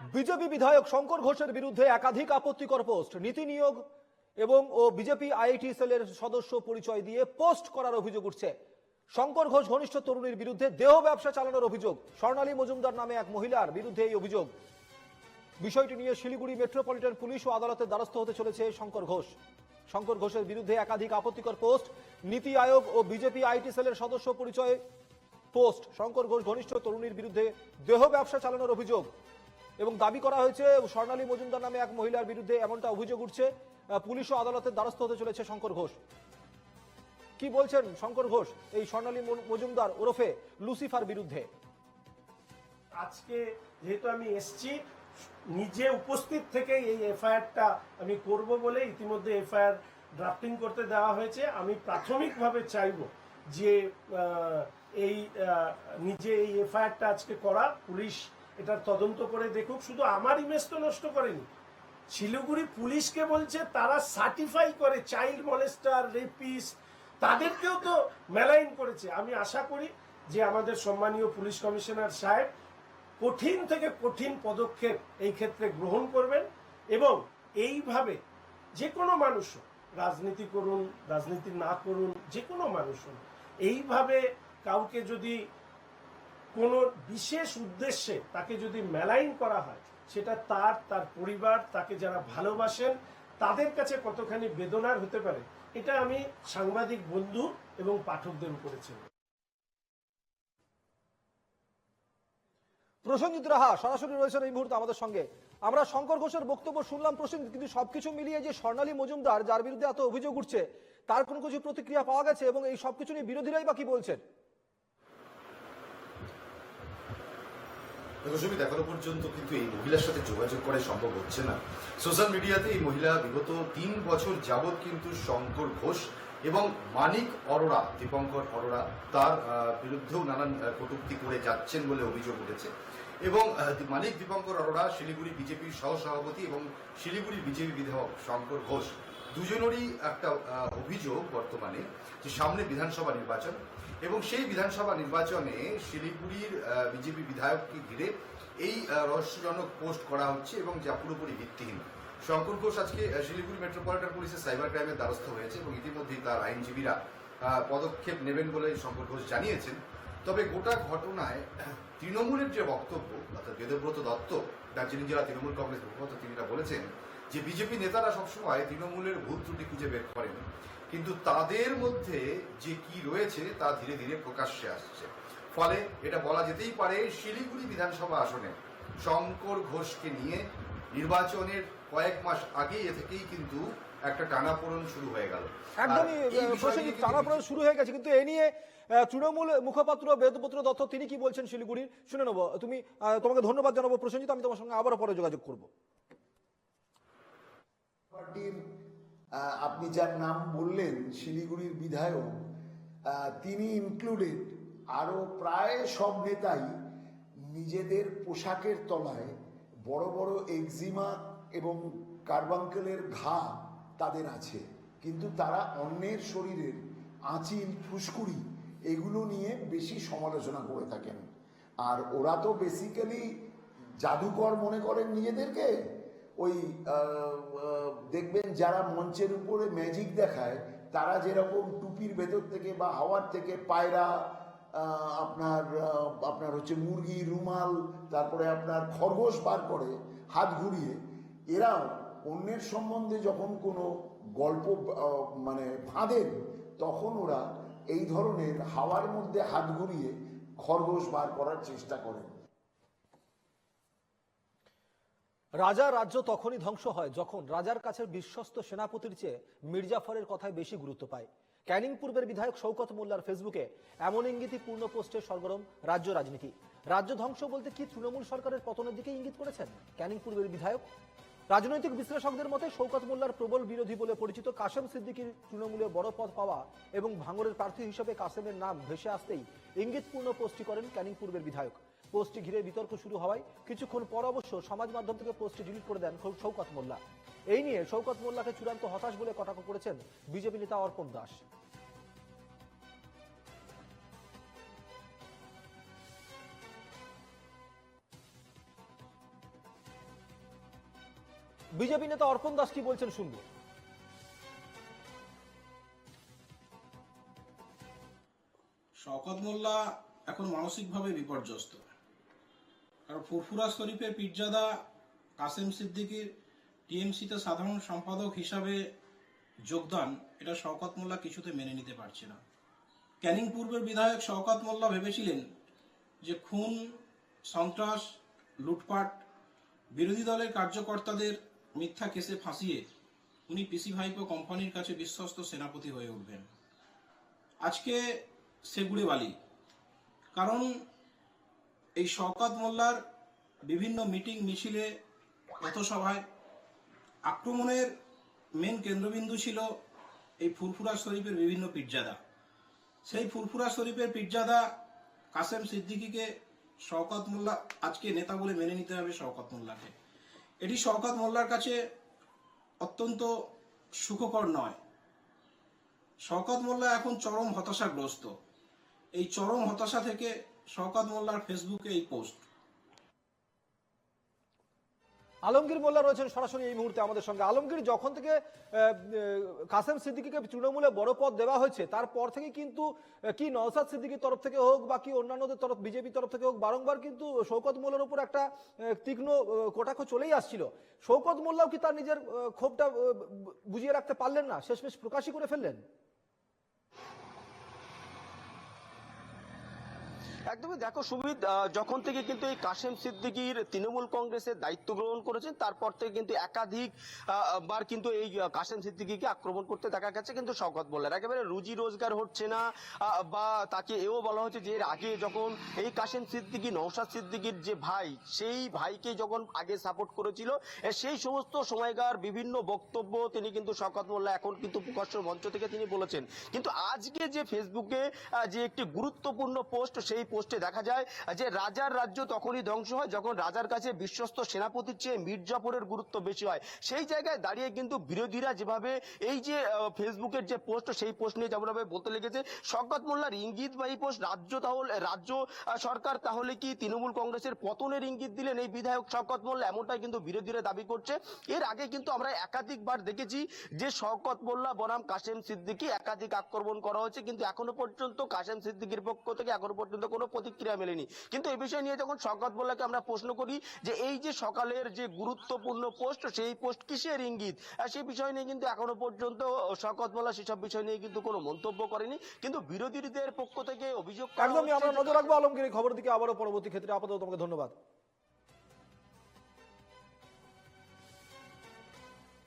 BJP বিধায়ক শঙ্কর ঘোষের বিরুদ্ধে একাধিক আপত্তিকর পোস্ট, নীতি নিয়োগ এবং ও বিজেপি আইটি সেলের সদস্য পরিচয় দিয়ে পোস্ট করার অভিযোগ উঠছে। শঙ্কর ঘোষ ঘনিষ্ঠ তরুণীর বিরুদ্ধে দেহ ব্যবসা চালানোর অভিযোগ। স্বর্ণালী মজুমদার নামে এক মহিলার বিরুদ্ধে এই অভিযোগ। বিষয়টি নিয়ে শিলিগুড়ি মেট্রোপলিটন পুলিশ ও আদালতের দ্বারস্থ হতে চলেছে শঙ্কর ঘোষ। শঙ্কর ঘোষের বিরুদ্ধে একাধিক আপত্তিকর পোস্ট, নীতি আয়োগ ও বিজেপি আইটি সেলের সদস্য পরিচয় পোস্ট। শঙ্কর ঘোষ ঘনিষ্ঠ তরুণীর বিরুদ্ধে দেহ ব্যবসা চালানোর অভিযোগ। এবং দাবি করা হয়েছে, স্বর্ণালী মজুমদার নামে এক মহিলার বিরুদ্ধে এমনটা অভিযোগ উঠছে। পুলিশ ও আদালতের দ্বারস্থ হতে চলেছে শঙ্কর ঘোষ। কি বলছেন শঙ্কর ঘোষ এই স্বর্ণালী মজুমদার ওরফে লুসিফার বিরুদ্ধে? আজকে যেহেতু আমি এসছি, নিজে উপস্থিত থেকে এই এফআইআরটা আমি করব বলে ইতিমধ্যে এফআইআর ড্রাফটিং করতে দেওয়া হয়েছে। আমি প্রাথমিকভাবে চাইব যে এই নিজে এই এফআইআরটা আজকে করা। পুলিশ এটার তদন্ত করে দেখুক। শুধু আমার ইমেজ তো নষ্ট করেনি। শিলিগুড়ি পুলিশকে বলছে, তারা সার্টিফাই করে চাইল্ড মলেস্টার রেপিস্ট তাদেরকেও তো মেলাইন করেছে। আমি আশা করি যে আমাদের সম্মানীয় পুলিশ কমিশনার সাহেব কঠিন থেকে কঠিন পদক্ষেপ এই ক্ষেত্রে গ্রহণ করবেন এবং এইভাবে যে কোনো মানুষ রাজনীতি করুন, রাজনীতি না করুন যে কোনো মানুষ এইভাবে কাউকে যদি কোনো বিশেষ উদ্দেশ্যে তাকে যদি মেলাইন করা হয়, সেটা তার তার পরিবার, তাকে যারা ভালোবাসেন, তাদের কাছে কতখানি বেদনার হতে পারে, এটা আমি সাংবাদিক বন্ধু এবং পাঠকদের উপরে দেব। প্রসেনজিৎ রাহা, সরাসরি রয়েছেন এই মুহূর্তে আমাদের সঙ্গে আমরা শঙ্কর ঘোষের বক্তব্য শুনলাম প্রসেনজিৎ কিন্তু সবকিছু মিলিয়ে যে স্বর্ণালী মজুমদার, যার বিরুদ্ধে এত অভিযোগ উঠছে, তার কোনো কিছু প্রতিক্রিয়া পাওয়া গেছে এবং এই সবকিছু নিয়ে বিরোধীরাই বা কি বলছেন সুমিত, এখনও পর্যন্ত কিন্তু এই মহিলার সাথে যোগাযোগ করা সম্ভব হচ্ছে না। সোশ্যাল মিডিয়াতে এই মহিলা বিগত তিন বছর যাবৎ কিন্তু শঙ্কর ঘোষ এবং মানিক অরোরা, দীপঙ্কর অরোরা, তার বিরুদ্ধেও নানান কটুক্তি করে যাচ্ছেন বলে অভিযোগ উঠেছে। এবং মানিক, দীপঙ্কর অরোরা, শিলিগুড়ি বিজেপির সহ সভাপতি এবং শিলিগুড়ি বিজেপি বিধায়ক শঙ্কর ঘোষ। দুজনেরই একটা অভিযোগ বর্তমানে যে সামনে বিধানসভা নির্বাচন এবং সেই বিধানসভা নির্বাচনে শিলিগুড়ির বিজেপি বিধায়ককে ঘিরে এই রহস্যজনক পোস্ট করা হচ্ছে এবং যা পুরোপুরি ভিত্তিহীন। শঙ্কর ঘোষ আজকে শিলিগুড়ি মেট্রোপলিটন পুলিশের সাইবার ক্রাইমের দ্বারস্থ হয়েছে এবং ইতিমধ্যেই তার আইনজীবীরা পদক্ষেপ নেবেন বলে শঙ্কর ঘোষ জানিয়েছেন। তবে গোটা ঘটনায় তৃণমূলের যে বক্তব্য, অর্থাৎ বেদব্রত দত্ত, দার্জিলিং জেলা তৃণমূল কংগ্রেস মুখপাত্র তিনি বলেছেন, যে বিজেপি নেতারা সবসময় তৃণমূলের ভুল ত্রুটি খুঁজে বের করেন। কিন্তু তাদের মধ্যে যে কি রয়েছে, তা ধীরে ধীরে প্রকাশ্যে আসছে। ফলে এটা বলা যেতেই পারে, শিলিগুড়ি বিধানসভা আসনে শঙ্কর ঘোষকে নিয়ে নির্বাচনের কয়েক মাস আগে এ থেকেই কিন্তু একটা টানাপোড়ন শুরু হয়ে গেল। একদমই প্রসেনজিৎ টানাপোড়েন শুরু হয়ে গেছে কিন্তু এ নিয়ে তৃণমূল মুখপাত্র বেদপুত্র দত্ত তিনি কি বলছেন শিলিগুড়ির? শুনে নেব। তুমি তোমাকে ধন্যবাদ জানাব। প্রসেনজিৎ আমি তোমার সঙ্গে আবারও পরে যোগাযোগ করব। পার্টির আপনি যার নাম বললেন শিলিগুড়ির বিধায়ক আহ, তিনি ইনক্লুডেড আরও প্রায় সব নেতাই নিজেদের পোশাকের তলায় বড় বড় এক্সিমা এবং কার্বাঙ্কেলের ঘা তাদের আছে। কিন্তু তারা অন্যের শরীরের আঁচিল, ফুসকুড়ি এগুলো নিয়ে বেশি সমালোচনা করে থাকেন। আর ওরা তো বেসিক্যালি জাদুকর মনে করেন নিজেদেরকে। ওই দেখবেন যারা মঞ্চের উপরে ম্যাজিক দেখায়, তারা যেরকম টুপির ভেতর থেকে বা হাওয়ার থেকে পায়রা আপনার আপনার হচ্ছে মুরগি, রুমাল, তারপরে আপনার খরগোশ বার করে হাত ঘুরিয়ে, এরাও অন্যের সম্বন্ধে যখন কোনো গল্প মানে ফাঁদেন, তখন ওরা এই ধরনের হাওয়ার মধ্যে হাত ঘুরিয়ে খরগোশ বার করার চেষ্টা করেন। রাজা রাজ্য তখনই ধ্বংস হয় যখন রাজার কাছে বিশ্বস্ত সেনাপতির চেয়ে মির্জাফরের কথায় বেশি গুরুত্ব পায়। ক্যানিং পূর্বের বিধায়ক শৌকত মোল্লার ফেসবুকে এমন ইঙ্গিতই পূর্ণ পোস্টে সরগরম রাজ্য রাজনীতি। রাজ্য ধ্বংস বলতে কি তৃণমূল সরকারের পতনের দিকে ইঙ্গিত করেছেন? ক্যানিং পূর্বের বিধায়ক রাজনৈতিক বিশ্লেষকদের মতে শৌকত মোল্লার প্রবল বিরোধী বলে পরিচিত কাসেম সিদ্দিকীর তৃণমূলে বড় পদ পাওয়া এবং ভাঙরের প্রার্থী হিসেবে কাসেমের নাম ভেসে আসতেই ইঙ্গিতপূর্ণ পোস্টটি করেন ক্যানিং পূর্বের বিধায়ক। পোস্টটি ঘিরে বিতর্ক শুরু হওয়ায় কিছুক্ষণ পর অবশ্য সমাজ মাধ্যম থেকে পোস্টটি ডিলিট করে দেন শৌকত মোল্লা। এই নিয়ে শৌকত মোল্লাকে চূড়ান্ত হতাশ বলে কটাক্ষ করেছেন বিজেপি নেতা অর্পণ দাস। বিজেপি নেতা অর্পণ দাস কি বলছেন শুনব। শওকত মোল্লা এখন মানসিকভাবে বিপর্যস্ত। কারণ ফুরফুরা শরীফের পীরজাদা কাসেম সিদ্দিকীর টিএমসিতে সাধারণ সম্পাদক হিসাবে যোগদান, এটা শওকত মোল্লা কিছুতে মেনে নিতে পারছে না। ক্যানিং পূর্বের বিধায়ক শওকত মোল্লা ভেবেছিলেন যে খুন, সন্ত্রাস, লুটপাট বিরোধী দলের কার্যকর্তাদের মিথ্যা কেসে ফাঁসিয়ে উনি পিসি ভাইপো কোম্পানির কাছে বিশ্বস্ত সেনাপতি হয়ে উঠবেন। আজকে সেগুড়ে বালি। কারণ এই শওকত মোল্লার বিভিন্ন মিটিং মিছিলে, পথসভায় আক্রমণের মেন কেন্দ্রবিন্দু ছিল এই ফুরফুরা শরীফের বিভিন্ন পীরজাদা। সেই ফুরফুরা শরীফের পীরজাদা কাসেম সিদ্দিকীকে শওকত মোল্লা, আজকে নেতা বলে মেনে নিতে হবে শওকত মোল্লাকে। এটি শওকত মোল্লার কাছে অত্যন্ত সুখকর নয়। শওকত মোল্লা এখন চরম হতাশাগ্রস্ত। এই চরম হতাশা থেকে শওকত মোল্লার ফেসবুকে এই পোস্ট। আলমগীর মোল্লা রয়েছেন সরাসরি এই মুহূর্তে আমাদের সঙ্গে। আলমগীর, যখন থেকে কাসেম সিদ্দিকীকে তৃণমূলে বড় পদ দেওয়া হয়েছে, তারপর থেকে কিন্তু কি নওসাদ সিদ্দিকীর তরফ থেকে হোক বা কি অন্যান্যদের তরফ, বিজেপি তরফ থেকে হোক, বারংবার কিন্তু শৌকত মোল্লার উপর একটা তীক্ষ্ণ কটাক্ষ চলেই আসছিল। শৌকত মোল্লাও কি তার নিজের ক্ষোভটা বুঝিয়ে রাখতে পারলেন না? শেষমেশ প্রকাশই করে ফেললেন? একদমই দেখো, সুমিত যখন থেকে কিন্তু এই কাশেম সিদ্দিকীর তৃণমূল কংগ্রেসের দায়িত্ব গ্রহণ করেছেন, তারপর থেকে কিন্তু একাধিক বার কিন্তু এই কাশেম সিদ্দিকীকে আক্রমণ করতে দেখা গেছে। কিন্তু শওকত মোল্লার একেবারে রুজি রোজগার হচ্ছে না বা তাকে এও বলা হচ্ছে যে এর আগে যখন এই কাশেম সিদ্দিকী নৌসাদ সিদ্দিকীর যে ভাই, সেই ভাইকে যখন আগে সাপোর্ট করেছিল সেই সমস্ত সময়কার বিভিন্ন বক্তব্য তিনি কিন্তু শওকত মোল্লা এখন কিন্তু প্রকাশ্য মঞ্চ থেকে তিনি বলেছেন। কিন্তু আজকে যে ফেসবুকে যে একটি গুরুত্বপূর্ণ পোস্ট সেই পোস্টে দেখা যায় যে রাজার রাজ্য তখনই ধ্বংস হয় যখন রাজার কাছে বিশ্বস্ত সেনাপতির চেয়ে মির্জাপুরের গুরুত্ব বেশি হয়। সেই জায়গায় দাঁড়িয়ে কিন্তু বিরোধীরা যেভাবে এই যে ফেসবুকের যে পোস্ট, সেই পোস্ট নিয়ে যেমনভাবে বলতে লেগেছে, শওকত মোল্লার ইঙ্গিত বা এই পোস্ট রাজ্য তাহলে, রাজ্য সরকার তাহলে কি তৃণমূল কংগ্রেসের পতনের ইঙ্গিত দিলেন এই বিধায়ক শওকত মোল্লা? এমনটাই কিন্তু বিরোধীরা দাবি করছে। এর আগে কিন্তু আমরা একাধিকবার দেখেছি যে শওকত মোল্লা, বনাম কাশেম সিদ্দিকী একাধিক আক্রমণ করা হয়েছে। কিন্তু এখনও পর্যন্ত কাশেম সিদ্দিকীর পক্ষ থেকে এখনও পর্যন্ত কোনো প্রতিক্রিয়া মেলেনি। কিন্তু এই বিষয় নিয়ে যখন শকত মোল্লাকে আমরা প্রশ্ন করি যে এই যে সকালের যে গুরুত্বপূর্ণ পোস্ট সেই পোস্ট কিসের ইঙ্গিত? সেই বিষয় নিয়ে কিন্তু এখনও পর্যন্ত শওকত মোল্লা সেসব বিষয় নিয়ে কিন্তু কোনো মন্তব্য করেনি। কিন্তু বিরোধীদের পক্ষ থেকে অভিযোগ একদমই আমরা নজর রাখব আলমগীর খবর দিকে আবারও পরবর্তী ক্ষেত্রে। আপাতত তোমাকে ধন্যবাদ।